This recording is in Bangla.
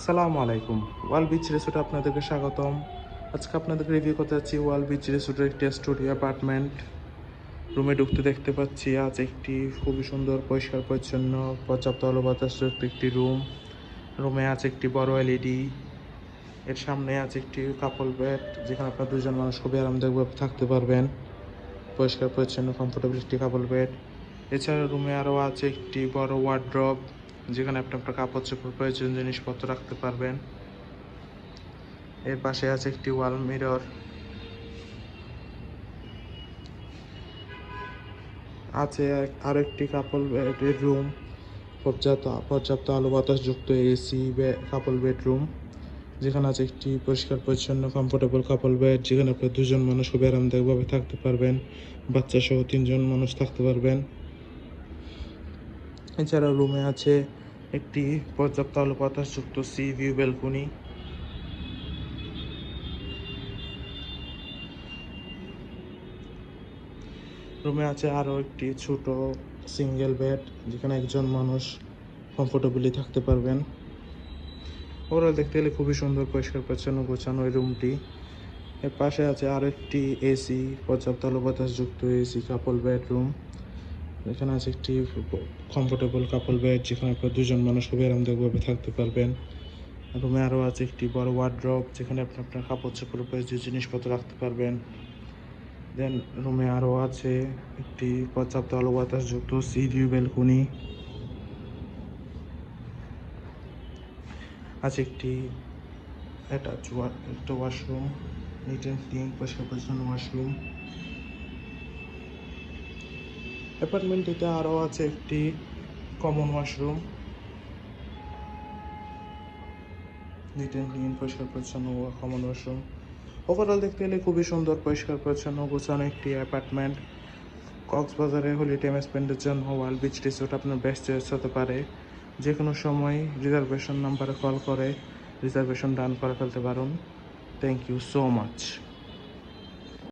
সালামু আলাইকুম। ওয়াল বিচ রিসোর্টে আপনাদেরকে স্বাগতম। আজকে আপনাদেরকে রিভিউ করতে যাচ্ছি ওয়াল বিচ রিসোর্টের একটি স্টুডিও অ্যাপার্টমেন্ট রুমে ঢুকতে দেখতে পাচ্ছি আজ একটি খুবই সুন্দর, পরিষ্কার, পরিচ্ছন্ন, পর্যাপ্ত আলো বাতাসযুক্ত একটি রুম রুমে আছে একটি বড় এলইডি এর সামনে আছে একটি কাপল বেড যেখানে আপনার দুজন মানুষ খুবই আরামদায়কভাবে থাকতে পারবেন। পরিষ্কার, পরিচ্ছন্ন কমফোর্টেবল একটি কাপল বেড এছাড়া রুমে আরও আছে একটি বড় ওয়ার্ড্রপ যেখানে আপনি আপনার কাপড় চোপড় প্রয়োজনীয় জিনিসপত্র রাখতে পারবেন। এর পাশে আছে একটি ওয়াল মিরর। আছে আরও একটি কাপল বেডের রুম পর্যাপ্ত পর্যাপ্ত আলো বাতাসযুক্ত এসি কাপল বেডরুম যেখানে আছে একটি পরিষ্কার, পরিচ্ছন্ন কমফোর্টেবল কাপল বেড যেখানে আপনার দুজন মানুষ খুবই আরামদায়কভাবে থাকতে পারবেন বাচ্চা সহ তিনজন মানুষ থাকতে পারবেন। এছাড়া রুমে আছে একটি পর্যাপ্ত আলো বাতাসযুক্ত সি ভিউ ব্যালকনি রুমে আছে আরও একটি ছোট সিঙ্গেল বেড যেখানে একজন মানুষ কমফোর্টেবলি থাকতে পারবেন। ওভারঅল দেখতে গেলে খুবই সুন্দর, পরিষ্কার, পরিচ্ছন্ন, গোছানো এই রুমটি এর পাশে আছে আরও একটি এসি পর্যাপ্ত আলো বাতাসযুক্ত এসি কাপল বেডরুম এখানে আছে একটি কমফোর্টেবল কাপল বেড যেখানে আপনার দুজন মানুষ খুবই আরামদায়কভাবে থাকতে পারবেন। রুমে আরও আছে একটি বড় ওয়ার্ড্রপ যেখানে আপনি আপনার কাপড় চোপড় প্রয়োজনীয় জিনিসপত্র রাখতে পারবেন। দেন রুমে আরও আছে একটি পর্যাপ্ত আলো বাতাসযুক্ত সি ভিউ ব্যালকনি আছে একটি অ্যাটাচ একটা ওয়াশরুম নিট অ্যান্ড পরিষ্কার পরিচ্ছন্ন ওয়াশরুম অ্যাপার্টমেন্টটিতে আরও আছে একটি কমন ওয়াশরুম নিট ক্লিন পরিষ্কার পরিচ্ছন্ন কমন ওয়াশরুম ওভারঅল দেখতে গেলে খুবই সুন্দর, পরিষ্কার পরিচ্ছন্ন, গোছানো একটি অ্যাপার্টমেন্ট। কক্সবাজারে হলি টাইম স্পেন্ডের জন্য ওয়াল বিচ রিসোর্ট আপনার বেস্ট চয়েস হতে পারে। যে কোনো সময় রিজার্ভেশন নাম্বারে কল করে রিজার্ভেশন ডান করে ফেলতে পারুন। Thank you so much